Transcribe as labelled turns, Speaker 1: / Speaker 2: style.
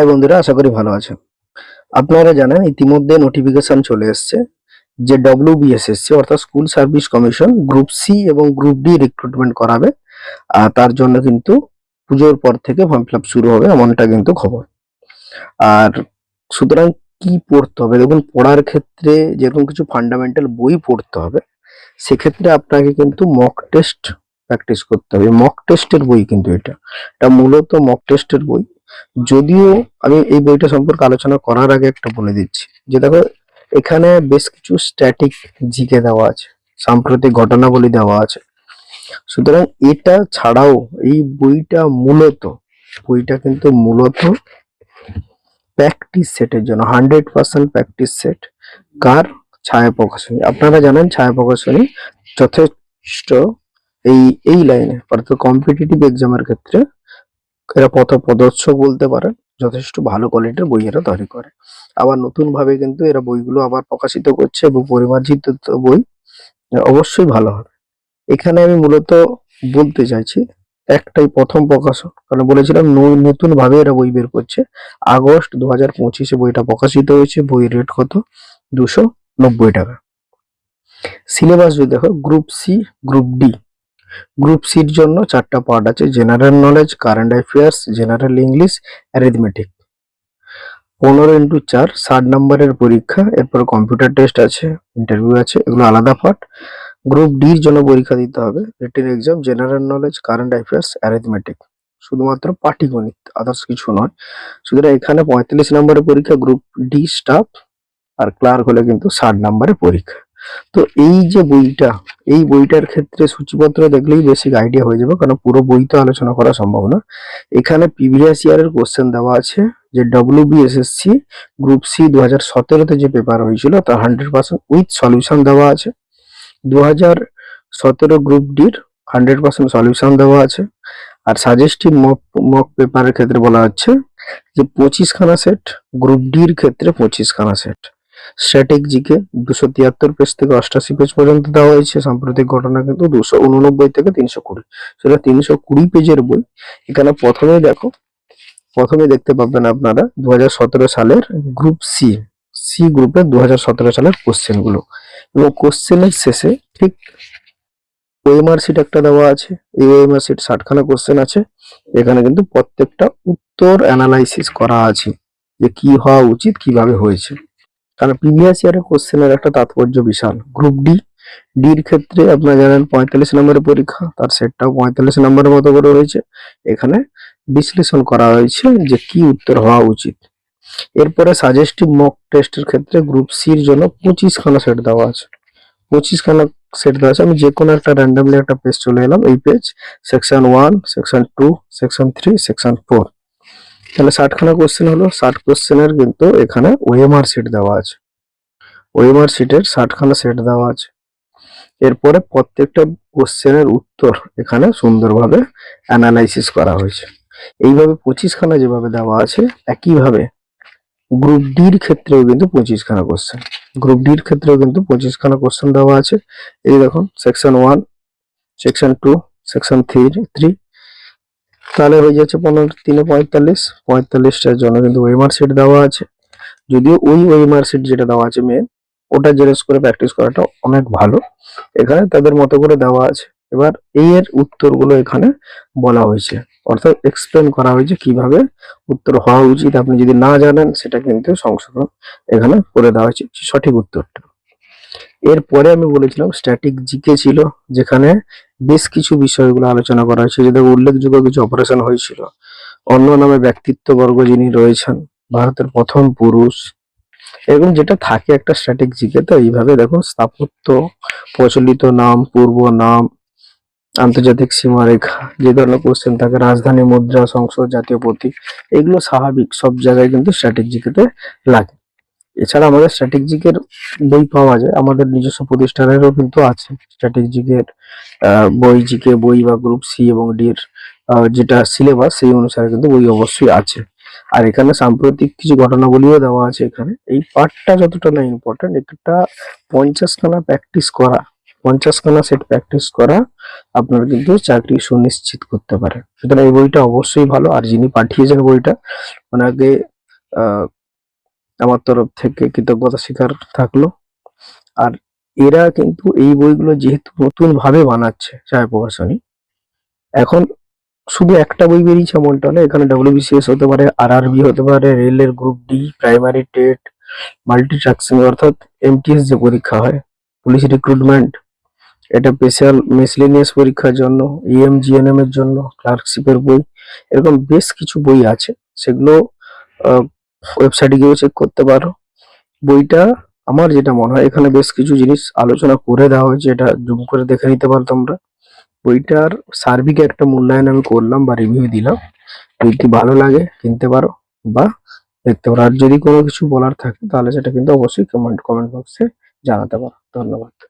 Speaker 1: হ্যাঁ বন্ধুরা, আশা করি ভালো আছেন আপনারা জানেন, ইতিমধ্যে নোটিফিকেশন চলে এসেছে যে ডব্লিউবিএসএসসি অর্থাৎ school service commission group C এবং গ্রুপ ডি রিক্রুটমেন্ট করাবে। আর তার জন্য কিন্তু পুজোর পর থেকে ফর্ম ফিল শুরু হবে, এমনটা কিন্তু খবর। আর সুতরাং কি পড়তে হবে? দেখুন, পড়ার ক্ষেত্রে যেরকম কিছু ফান্ডামেন্টাল বই পড়তে হবে, সেক্ষেত্রে আপনাকে কিন্তু মক টেস্ট প্র্যাকটিস করতে হবে। মক টেস্টের বই কিন্তু এটা। এটা মূলত মক টেস্টের বই। যদিও আমি এই বইটা সম্পর্কে আলোচনা করার আগে একটা বলে দিচ্ছি। যে দেখো, এখানে বেশ কিছু স্ট্যাটিক জিকে দেওয়া আছে, সাম্প্রতিক ঘটনাবলী দেওয়া আছে। সুতরাং এটা ছাড়াও এই বইটা মূলত, বইটা কিন্তু মূলত প্র্যাকটিস সেটের জন্য হান্ড্রেড পার্সেন্ট প্র্যাকটিস সেট কার? ছায়া প্রকাশনী। আপনারা জানেন ছায়া প্রকাশনী যথেষ্ট এই এই লাইনে অর্থাৎ কম্পিটিটিভ এক্সামের ক্ষেত্রে এরা পথ প্রদর্শক বলতে পারেন, যথেষ্ট ভালো কোয়ালিটির বই এরা তৈরি করে। আবার নতুন ভাবে কিন্তু এরা বইগুলো আবার প্রকাশিত করছে এবং পরিমার্জিত বই অবশ্যই ভালো হবে। এখানে আমি মূলত বলতে চাইছি, একটাই প্রথম প্রকাশন কারণ বলেছিলাম নতুন ভাবে এরা বই বের করছে। আগস্ট দু হাজার পঁচিশে বইটা প্রকাশিত হয়েছে, বইয়ের রেট কত? দুশো নব্বই টাকা। সিলেবাস যদি দেখো group C group D group সির জন্য চারটা পার্ট আছে general knowledge current affairs general English arithmetic পনেরো ইন্টু চার, ষাট নম্বরের পরীক্ষা, এরপর কম্পিউটার টেস্ট আছে ইন্টারভিউ আছে, এগুলো আলাদা পার্ট গ্রুপ ডির জন্য পরীক্ষা দিতে হবে written exam general knowledge current affairs arithmetic শুধুমাত্র পাটিগণিত আদার্স কিছু নয়। সুতরাং এখানে পঁয়তাল্লিশ নম্বরের পরীক্ষা গ্রুপ ডি স্টাফ আর ক্লার্ক হলে কিন্তু ষাট নম্বরের পরীক্ষা। তো এই যে বইটা, এই বইটার ক্ষেত্রে সূচিপত্র দেখলেই বেসিক আইডিয়া হয়ে যাবে, কারণ পুরো বই তো আলোচনা করা সম্ভব না। এখানে প্রিভিয়াস ইয়ারের কোশ্চেন দেওয়া আছে যে ডব্লিউ বিএসএসসি গ্রুপ সি দু হাজার সতেরোতে যে পেপার হয়েছিল, তার হান্ড্রেড পার্সেন্ট উইথ সলিউশন দেওয়া আছে। দু হাজার সতেরো গ্রুপ ডির হান্ড্রেড পার্সেন্ট সলিউশন দেওয়া আছে। আর সাজেস্টিভ মক মক পেপারের ক্ষেত্রে বলা হচ্ছে যে পঁচিশ খানা সেট গ্রুপ ডির ক্ষেত্রে পঁচিশ খানা সেট স্ট্র্যাটেক জিকে দুশো তিয়াত্তর পেজ থেকে অষ্টাশি পেজ পর্যন্ত দেওয়া হয়েছে। সাম্প্রতিক ঘটনা কিন্তু দুশো উননব্বই থেকে তিনশো কুড়ি। সেটা তিনশো কুড়ি পেজের বই। এখানে প্রথমে দেখো, প্রথমে দেখতে পাবেন আপনারা দু হাজার সতেরো সালের গ্রুপ সি সি গ্রুপের দু সালের কোশ্চেনগুলো। এবং কোশ্চেনের শেষে ঠিক ওএমআর সিট একটা দেওয়া আছে। এই ওএমআর সিট ষাটখানা কোশ্চেন আছে। এখানে কিন্তু প্রত্যেকটা উত্তর অ্যানালাইসিস করা আছে যে কি হওয়া উচিত, কীভাবে হয়েছে। কারণ প্রিভিয়াস ইয়ারের কোশ্চেনের একটা তাৎপর্য বিশাল। গ্রুপ ডি ডির ক্ষেত্রে আপনারা জানেন পঁয়তাল্লিশ নম্বরের পরীক্ষা, তার সেটটাও পঁয়তাল্লিশ নম্বরের মতো করে রয়েছে। এখানে বিশ্লেষণ করা হয়েছে যে কি উত্তর হওয়া উচিত। এরপরে সাজেস্টিভ মক টেস্টের ক্ষেত্রে গ্রুপ সির জন্য পঁচিশ খানা সেট দেওয়া আছে। পঁচিশ খানা সেট দেওয়া আছে। আমি যে কোনো একটা র্যান্ডামলি একটা পেজ চলে এলাম। এই page section one section two section three section four তাহলে ষাটখানা কোশ্চেন হলো, ষাট কোশ্চেনের কিন্তু এখানে ওএমআর সিট দেওয়া আছে। ওএমআর সিটের ষাটখানা সেট দেওয়া আছে। এরপরে প্রত্যেকটা কোশ্চেনের উত্তর এখানে সুন্দরভাবে অ্যানালাইসিস করা হয়েছে। এইভাবে পঁচিশখানা যেভাবে দেওয়া আছে, একইভাবে গ্রুপ ডির ক্ষেত্রেও কিন্তু পঁচিশখানা কোশ্চেন গ্রুপ ডির ক্ষেত্রেও কিন্তু পঁচিশখানা কোশ্চেন দেওয়া আছে। এই দেখুন section one section two section three three তাহলে হয়ে যাচ্ছে পনেরো, তিনে পঁয়তাল্লিশ। পঁয়তাল্লিশটার জন্য কিন্তু ওয়েমার সিট দেওয়া আছে। যদিও ওই ওয়েমার সিট যেটা দেওয়া আছে মেন ওটা জেরক্স করে প্র্যাকটিস করাটা অনেক ভালো। এখানে তাদের মতো করে দেওয়া আছে। এবার এই এর উত্তরগুলো এখানে বলা হয়েছে। অর্থাৎ এক্সপ্লেন করা হয়েছে কীভাবে উত্তর হওয়া উচিত। আপনি যদি না জানেন, সেটা কিন্তু সংশোধন এখানে করে দেওয়া হয়েছে। সঠিক উত্তরটা। এরপরে আমি বলেছিলাম স্ট্যাটিক জিকে ছিল, যেখানে বেশ কিছু বিষয়গুলো আলোচনা করা হয়েছে। যেটা উল্লেখযোগ্য কিছু অপারেশন হয়েছিল। অন্য নামে ব্যক্তিত্ববর্গ যিনি রয়েছেন, ভারতের প্রথম পুরুষ। এবং যেটা থাকে একটা স্ট্যাটিক জিকে তো, এইভাবে দেখুন স্থাপত্য, প্রচলিত নাম, পূর্ব নাম, আন্তর্জাতিক সীমারেখা, যে ধরনের কোশ্চেন থাকে, রাজধানী মুদ্রা, সংসদ, জাতীয় প্রতীক, এগুলো স্বাভাবিক। সব জায়গায় কিন্তু স্ট্যাটিক জিকেতে লাগে। এছাড়া আমাদের স্ট্র্যাটেজিকের বই পাওয়া যায়। আমাদের নিজস্ব প্রতিষ্ঠানেরও কিন্তু আছে স্ট্র্যাটেজিকের বই জিকে বই বা গ্রুপ সি এবং ডি এর যেটা সিলেবাস সেই অনুসারে কিন্তু বই অবশ্যই আছে। আর এখানে সাম্প্রতিক কিছু ঘটনাবলীও দেওয়া আছে এখানে। এই পার্টটা যতটা না ইম্পর্টেন্ট এটা পঞ্চাশ খানা প্র্যাকটিস করা পঞ্চাশ খানা সেট প্র্যাকটিস করা আপনার কিন্তু চাকরি সুনিশ্চিত করতে পারে সুতরাং এই বইটা অবশ্যই ভালো। আর যিনি পাঠিয়েছেন বইটা, ওনাকে আমার তরফ থেকে কৃতজ্ঞতা স্বীকার থাকল। আর এরা কিন্তু এই বইগুলো যেহেতু নতুন ভাবে বানাচ্ছে ছায়া প্রকাশনী এখন শুধু একটা বই বেরিয়েছে এমনটা নয়, এখানে ডব্লিউবিসিএস হতে পারে আরআরবি হতে পারে, রেলের group D primary TET multi ট্রাক্সিং অর্থাৎ এমটিএস যে পরীক্ষা হয় পুলিশ রিক্রুটমেন্ট এটা স্পেশাল মিসলেনিয়াস পরীক্ষার জন্য E ইএম জিএনএম এর জন্য ক্লার্কশিপের বই, এরকম বেশ কিছু বই আছে, সেগুলো ওয়েবসাইটে গিয়েও চেক করতে পারো। বইটা আমার যেটা মনে হয়, এখানে বেশ কিছু জিনিস আলোচনা করে দেওয়া হয়েছে, এটা জুম করে দেখে নিতে পারো তোমরা। বইটার সার্বিক একটা মূল্যায়ন আমি করলাম বা রিভিউ দিলাম। যদি ভালো লাগে, কিনতে পারো বা দেখতে পারো। আর যদি কোনো কিছু বলার থাকে, তাহলে সেটা কিন্তু অবশ্যই কমেন্ট কমেন্ট বক্সে জানাতে পারো। ধন্যবাদ।